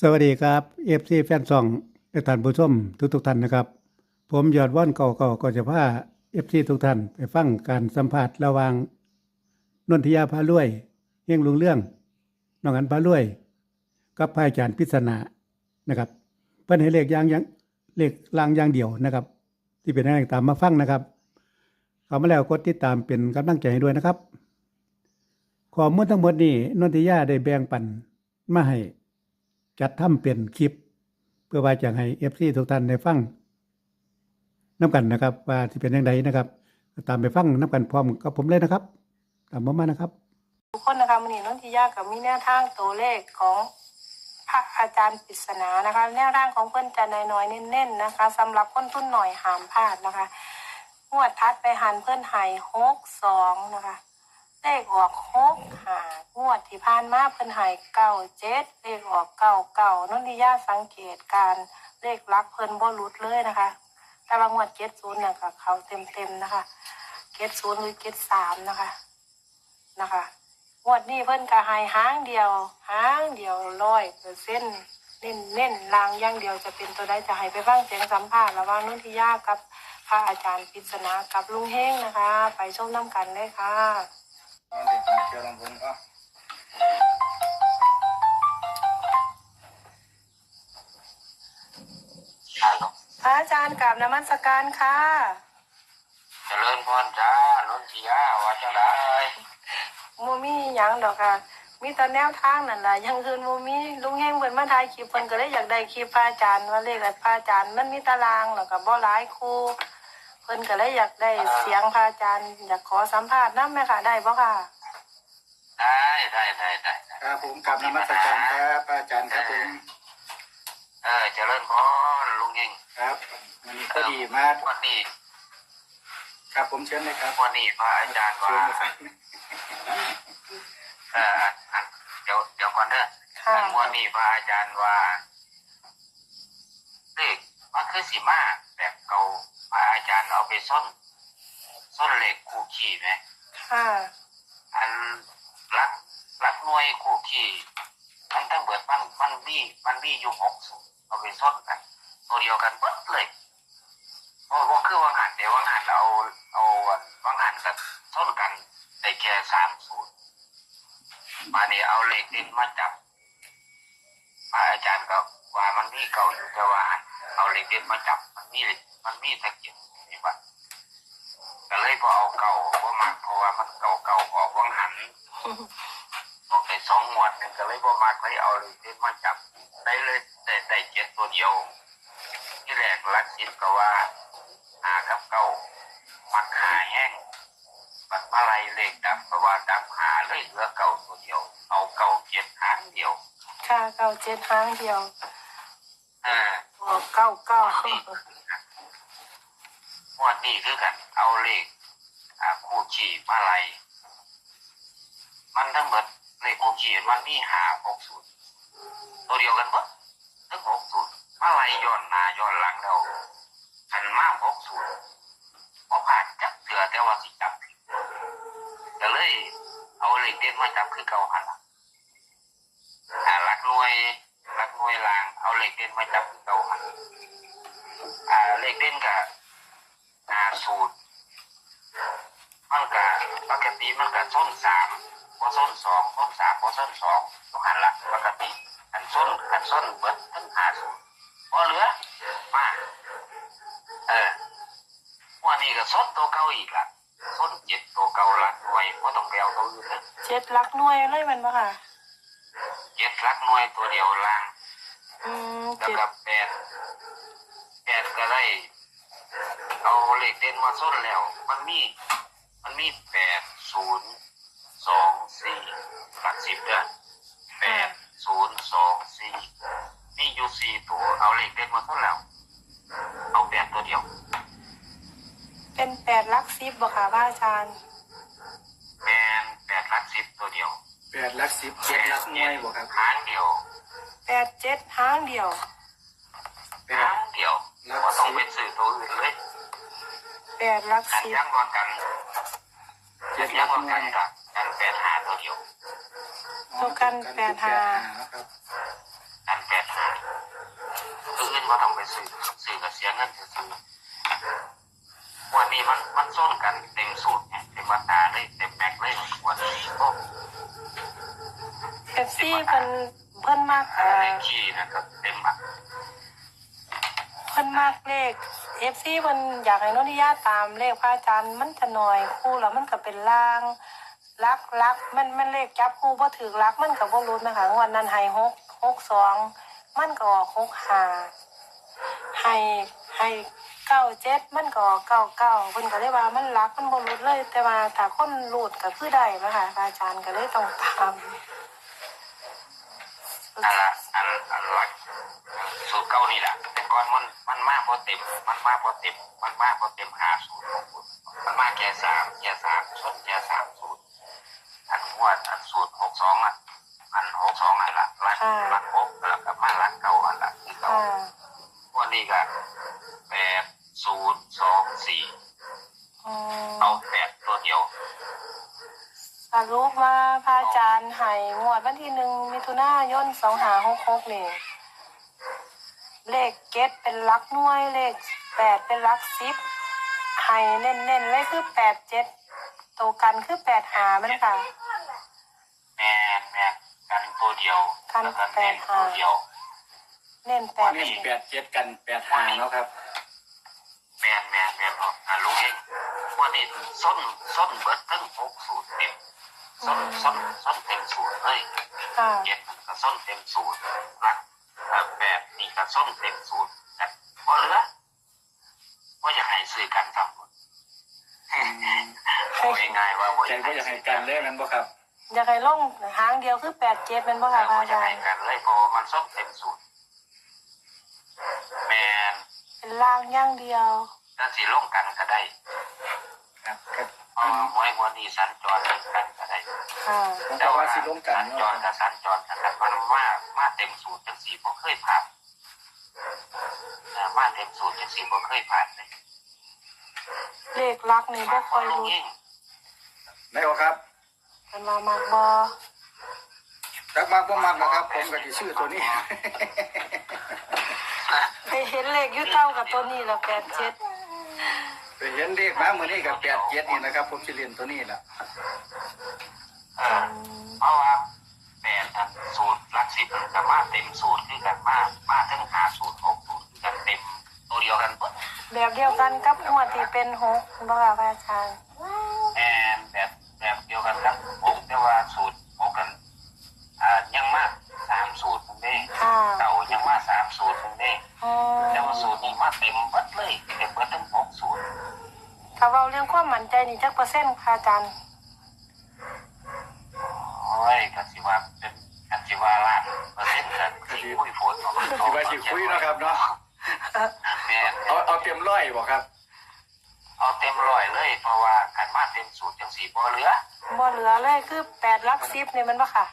สวัสดีครับเอฟซีแฟนซองและท่านผู้ชมทุกทุกๆท่านนะครับ ผมยอดว่อนเก่าๆก็จะพาเอฟซีทุกท่านไปฟังการสัมภาษณ์ระหว่างนนทิยาพาลุวยเฮงลุงเรื่องน้องอันพาลุวยกับพระอาจารย์พิศนานะครับเพิ่นให้เลขยางยางเลขลางยางเดียวนะครับ ที่เป็นอะไรตามมาฟังนะครับเข้ามาแล้วกดติดตามเป็นกำลังใจให้ด้วยนะครับข้อมูลทั้งหมดนี้นนทิยาได้แบ่งปันมาให้ จัดทำเป็นคลิป เพื่อว่าจะให้เอฟซีทุกท่านได้ฟังน้ำกันนะครับ ว่าที่เป็นยังไงนะครับ ตามไปฟังน้ำกันพร้อมกับผมเลยนะครับ ตามมมานะครับ ทุกคนนะคะมันนี่นนทิยากับมีแนวทางตัวเลขของพระอาจารย์ปริศนานะคะ แนวทางของเพื่อนจะน้อยๆเน้นๆนะคะสำหรับคนทุนหน่อยหามพลาดนะคะงวดทัดไปหันเพื่อนไห้หกสองนะคะ เลขออกหกหางวดที่ผ่านมาเพิ่นไห้เก้าเจ็ดเลขออกเก้าเก้านนทิยาสังเกตการเลขลักเพิ่นบ่หลุดเลยนะคะ แต่ว่างวดเจ็ดศูนย์เนี่ยกับเขาเต็มๆนะคะเจ็ดศูนย์หรือเจ็ดสามนะคะนะคะงวดนี้เพิ่นก็ให้หางเดียวหางเดียวร้อยเปอร์เซ็นต์เน้นเน้นลางอย่างเดียวจะเป็นตัวใดจะให้ไปฟังเสียงสัมภาษณ์ระหว่างนุนทิยากับพระอาจารย์ปริศนากับลุงเฮงนะคะ ไปชมน้ำกันเลยค่ะ เด็กมาเจอลำพุงก็ฮัลโหลพระอาจารย์กับนมัสการค่ะเจริญพรจ้านนทิยาว่าจะได้โมมี่ยังดอกค่ะ มีแต่แนวทางนั่นแหละอยังคืนโมมี่ลุงเฮงเพิ่นมาถ่ายคลิปเพิ่นก็เลยอยากได้คลิปพระอาจารย์ว่าเลขอะไรพระอาจารย์มันมีตารางแล้วก็บ่หลายครู เพิ่นก็เลยอยากได้เสียงพระอาจารย์อยากขอสัมภาษณ์นำไหมค่ะ ได้บ่ค่ะได้ได้ได้ได้ครับผมกลับนมัสการครับพระอาจารย์ครับผมเออเจริญพรลุงเองครับวันนี้ก็ดีมากวันนี้ครับผมเชิญเลยครับวันนี้พระอาจารย์ว่าเชิญเลยครับเอออันเดี๋ยวเดี๋ยวก่อนเด้อค่ะอันวันนี้พระอาจารย์ว่าเลขมันคือสีมาแบบเก่าพ ระอาจารย์เอาไปซ่อนซ่อนเหล็กคู่ขี่ไหมค่ะ อันรักรักหน่วยคู่ขี่มันตั้งเบิดมันมันมีมันมีอยู่หกสูตรเอาไปซ่อนกัน ตัวเดียวกันปึ๊บเลยโอ้ก็คือว่างานเดี๋ยวว่างานเราเอาว่างานกับซ่อนกันได้แค่สามสูตรมาเนี่ยเอาเลขเด่นมาจับมาอาจารย์ก็ว่ามันมีเก่าอยู่แต่ว่า เอาเหลขเด่นมาจับมันมีมันมีตะเกียบนี่บัดก็เลยพอเอาเก่าว่ามักเพราะว่ามันเก่าเก่าออกว่างหันออกไปสองหมวดหนึ่งก็เลยบ่มากเลยเอาเลยเล่นมาจับได้เลยแต่ได้เจ็ดตัวเดียว ที่แรกลักสิบก็ว่าหากับเก่ามักหาแห้งปัดมาไลยเลขดับก็ว่าดับหาเลยเหลือเก่าตัวเดียว เอาเก่าเจ็ดหางเดียวค่ะเก้าเจ็ดหางเดียว ออกเก้าเก้าหมวดนี้คือกัน เอาเลขอ่าคู่ขี่มาไลยมันทั้งหมดเลขคู่ขี่มันมีหาหกศูนย์ตัวเดียวกันหมดทั้งหกศูนย์มาไลยย้อนหน้าย้อนหลังแล้วหันมาหกศูนย์พอผ่านจับเถื่อแต่ว่าสิจับผิดก็เลย เอาเลขเด่นมาจับคือเก่าหันละอ่ารักหน่วยรักหน่วยลาง เอาเลขเด่นมาจับคื อ่าเลขเด่นกับอ่าสูตร มันก็ปกติมันก็ส้นสามพอส้นสองส้นสามพอส้นสองทุกหันละปกติอันส้นอันส้นเบิดทั้งหาสูตรพอเหลือมาเออวันนี้ก็ส้นตัวเก่าอีกละส้นเจ็ดตัวเก่าละหน่วยก็ต้องไปเอาตัวอื่นนะเจ็ดลักหน่วยเลยมันปะค่ะเจ็ดลักหน่วยตัวเดียวล่าง อืมแล้วเจ็ดก็แปดแปดก็ได้ เอาเลขเด่นมาส้นแล้ว มันมี มันมีแปดศูนย์สองสี่หลักสิบเดือนแปดศูนย์สองสี่นี่อยู่สี่ตัว เอาเลขเด่นมาส้นแล้ว เอาแปดตัวเดียว เป็นแปดหลักสิบบ่ค่ะพระอาจารย์ แมนแปดลักสิบตัวเดียวแปดลักสิบเจ็ดลักหน่วยบอกครับหางเดียว แปดเจ็ดห้างเดียวแปหาดงเดียวว่าต้องไปซื้อตัวอื่นเลยแปดหลักกันสิบยังว่ากันเจ็ดยัลังกว่าหน่กัวนยกับกันแปดหาตัวเดียวเท่ากันแปดห้านะครับกันแปดหก็ต้องไปซื้อซื้อกับเสียเงินซื้อวันนี้มันมันส้นกันเต็มสูตรเนี่ยเต็มมาตราเลยเต็มแม็กเลยวันนี้โอ้ เอฟซีเพิ่น เพิ่นมากเอ่ไรอขี้นะครับเต็มอะเพิ่นมากเลขเอฟซีเพิ่นอยากให้นนทิยาตามเลขพระอาจารย์มันจะหน่อยคู่แล้วมันก็เป็นล่างลักลักมันมันเลขจับคู่บ่ถือลักมันก็บ่รู้นะคะงวันนั้นให้หกหกสองมันก็ออกหกห้าให้ให้เก้าเจ็ดมันก็ออกเก้าเก้าเพิ่นก็เลยว่ามันลักมันบ่รู้เลย แต่ว่าถ้าคนรูดก็คือได้นะคะพระอาจารย์ก็เลยต้องตาม อันละอันอันหลักสูตรเก่านี่แหละแต่ก่อนมันมันมากพอเต็ม มันมากพอเต็ม มันมากพอเต็มหาสูตรของคุณมันมากแค่สามแค่สามส่วนแค่สามสูตรอันงวดอันสูตรหกสองอะอันหกสองอันละรักรักหกแล้วก็มารักเก่าอันละที่เก่าอ่าวันนี้ก็แปดศูนย์สองสี่อืมเอาแปดตัวเดียว สรุปมาพระอาจารย์ให้งวดวันที่หนึ่งมิถุนายนสองหาหกหกนี่เลขเก็ตเป็นหลักหน่วยเลขแปดเป็นหลักสิบให้เน้นเน้นๆเลยคือแปดเจ็ดตัวกันคือแปดหามันค่ะ แม่นแม่นกันตัวเดียวกันแล้วก็เน้นแปดห้าตัวเดียว เน้นแปดนี่แปดเจ็ดกันแปดห้าเนาะครับ แม่นแม่นแม่นเอาอะลุงเองวันนี้ส้นส้นเบิดตั้งหกสูตรเต็ม ส้นส้นส้นเต็มสูตรเลยค่ะเจ็ดมันก็ส้นเต็มสูตรรักอะแปดนี่ก็ส้นเต็มสูตรแต่พอเหลือว่าอยากให้ซื้อกันทำหมดเอาง่ายๆว่าบ่ใจก็อยากให้กันเลยนั่นบ่ครับอยากให้ลงหางเดียวคือแปดเจ็ดเป็นบ่ค่ะพระว่าอาอยากจารให้ย์กันเลยเพราะว่ามันส้นเต็มสูตรแม่นเป็นล่างอย่างเดียวถ้าสิลงกันก็ได้ครับครับอ๋อหวยงวดนี้สัญจรกันก็ได้ ค่ะผมก็ว่าสิลงกันสัญจเนาะรกับสัญจรกันกันมันมามาเต็มสูตรจังสี่บ่เคยผ่านเอ่อมาเต็มสูตรจังสี่บ่เคยผ่านเลยเลขลักนี่บ่ค่อยลงรู้ยิ่งได้บ่ครับเป็นมามากบ่รักมากบ่มากนะครับ ผมก็สิชื่อตัวนี้ไปเห็นเลขอยู่เท่ากับตัวนี้ละแปดเจ็ดไปเห็นเลขมามื้อนี้ก็แปดเจ็ดนี่นะครับ ผมสิเรียนตัวนี้ล่ะ เออเพราะว่าแปดอันสูตร หลักสิบมันก็มาเต็มสูตรคือกันมามาทั้งหาสูตรหกสูตรคือกันเต็มตัวเดียวกันหมดแบบเดียวกันกับงวดที่เป็นหกบ่ค่ะพระอาจารย์แอนแบบแบบเดียวกันครับผมแต่ว่าสูตรหกกันอ่ายังมากสามสูตรมันได้ค่ะเก่ายังมาสามสูตรมันได้อืมแต่ว่าสูตรนี้มาเต็มเบัดเลยเต็มเบัดทั้งหกสูตรถ้าเราเรื่องความมั่นใจนี่จักเปอร์เซ็นต์ค่ะอาจารย์โอ้ยกันสิว่าเป็นกันสิว่าล้า สิว่าสิคุยเนาะครับเนาะแม่นเอาเอาเต็มร้อยบ่ครับ เอาเต็มร้อยเลย เพราะว่ากันมาเต็มสูตรจังสี่บ่เหลือบ่เหลือเลยคือแปดลักสิบนี่มันบ่ค่ะ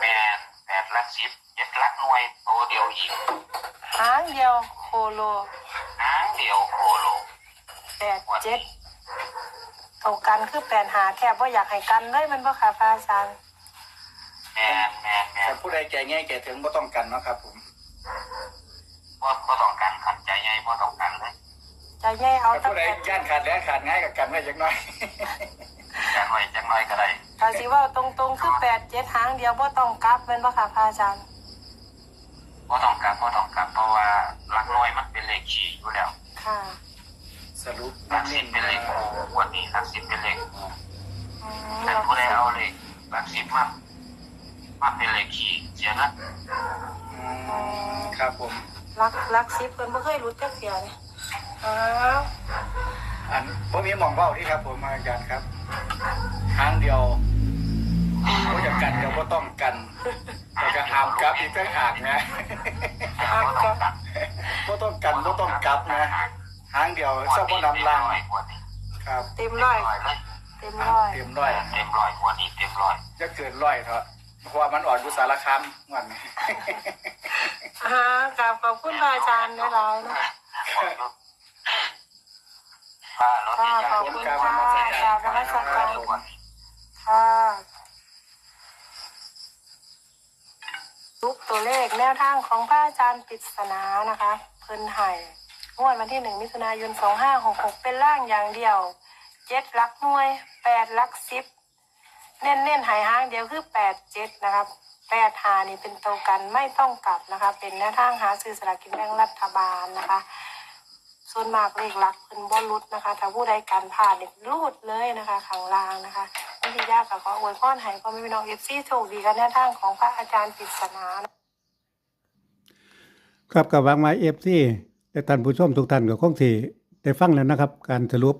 แม่นแปดหลักสิบเจ็ดหลักหน่วยโตเดียวอีกหางเดียวโคโลหางเดียวโคโลแปดเจ็ดตัวกันคือแปดหาแค่บ่อยากให้กันเลยมันบ่ค่ะพระอาจารย์แม่นแม่นแม่ถ้าน ผู้ใดแก่แง่แก่ถึงบ่ต้องกันเนาะครับ ผมบ่บ่ต้องการขัดใจใหญ่บ่ต้องการเลยจะแย่เอาถ้าตั้งผู้ใดแต่ย่านขาดแรงขาดง่ายกับกันไว้จักหน่อย จังไว้จังน้อยก็ได้ถ้าสิเว่าตรงๆคือแปดเจ็ดหางเดียวบ่ต้องกลับแม่นบ่ค่ะพระอาจารย์บ่ต้องการบ่ต้องการเพราะว่าหลักหน่วยมันเป็นเลขขี่อยู่แล้วค่ะสรุปหลักสิบเป็นเลขคู่วันนี้หลักสิบเป็นเลขคู่อืมแต่ผู้ใดเอาเลขหลักสิบมา มาเป็นเลขขี่เสียนะอืมครับผม รักรักสิบเพิ่นบ่เคยรู้จักเสียเลยอ้าวอันผมมีหมองเบ้าที่ครับผมอาจารย์ครับครั้งเดียวก็จะกันเดียวก็ต้องกันแต่ก็ห้ามกลับอีกต่างหากนะบ่ต้องการก็ต้องกันก็ต้องกลับนะหางเดียววันเจ้าพ่นี้นำลังเต็มร้อยวันนี้ครับเต็มร้อยร้อยเลยเต็มร้อยเต็มร้อยเต็มร้อยวันนี้เต็มร้อยจะเกินร้อยเถอะ เพราะว่ามันอ่อนอยู่สารคามวันนี้ อ่ากราบขอบคุณพระอาจารย์หลายๆนะค่ารถค่ะที่ขอบคุณค่ะกราบนมัสการค่ะรูปตัวเลขแนวทางของพระอาจารย์ปริศนานะคะ เพิ่นไห่งวดวันที่หนึ่งมิถุนายนสองห้าหกหกเป็นล่างอย่างเดียวเจ็ดลักหน่วยแปดลักสิบ เน้นเน้นหายห้างเดียวคือแปดเจ็ดนะครับแปดหานี่เป็นตัวกันไม่ต้องกลับนะคะ เป็นแนวทางหาซื้อสลากกินแบ่งรัฐบาลนะคะ ส่วนมากเลขหลักเพิ่นบ่รุดนะคะ ถ้าผู้ใดการผ่านเนี่ยรูดเลยนะคะข้างล่างนะคะบางทียากกับขออวยพรให้พ่อแม่พี่น้องเอฟซีโชคดีกันแนวทางของพระอาจารย์ปริศนาครับกับวางไม้เอฟซีและท่านผู้ชมทุกท่านก็คงที่ได้ฟังแล้วนะครับ การสรุป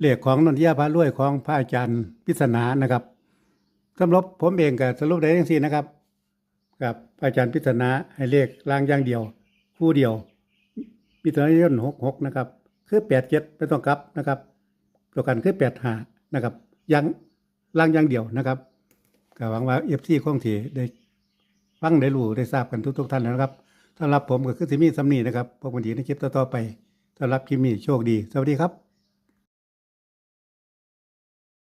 เลขของนนทยาพระรวยของพระอาจารย์พิศนานะครับ สำหรับผมเองก็สรุปได้ทั้งสี่นะครับ กับอาจารย์พิศนาให้เลขล่างอย่างเดียว คู่เดียวมิถุนายนหกหกนะครับ คือแปดเจ็ดไม่ต้องกลับนะครับตัวกันคือแปดห้านะครับยังล่างอย่างเดียวนะครับก็หวังว่าเอฟซีคงที่ได้ฟังได้รู้ได้ทราบกันทุกๆท่านแล้วนะครับสำหรับผมก็คือสิมีสำนีนะครับพวกวันดีในคลิปต่อๆไปสำหรับคลิปนี้โชคดี สวัสดีครับ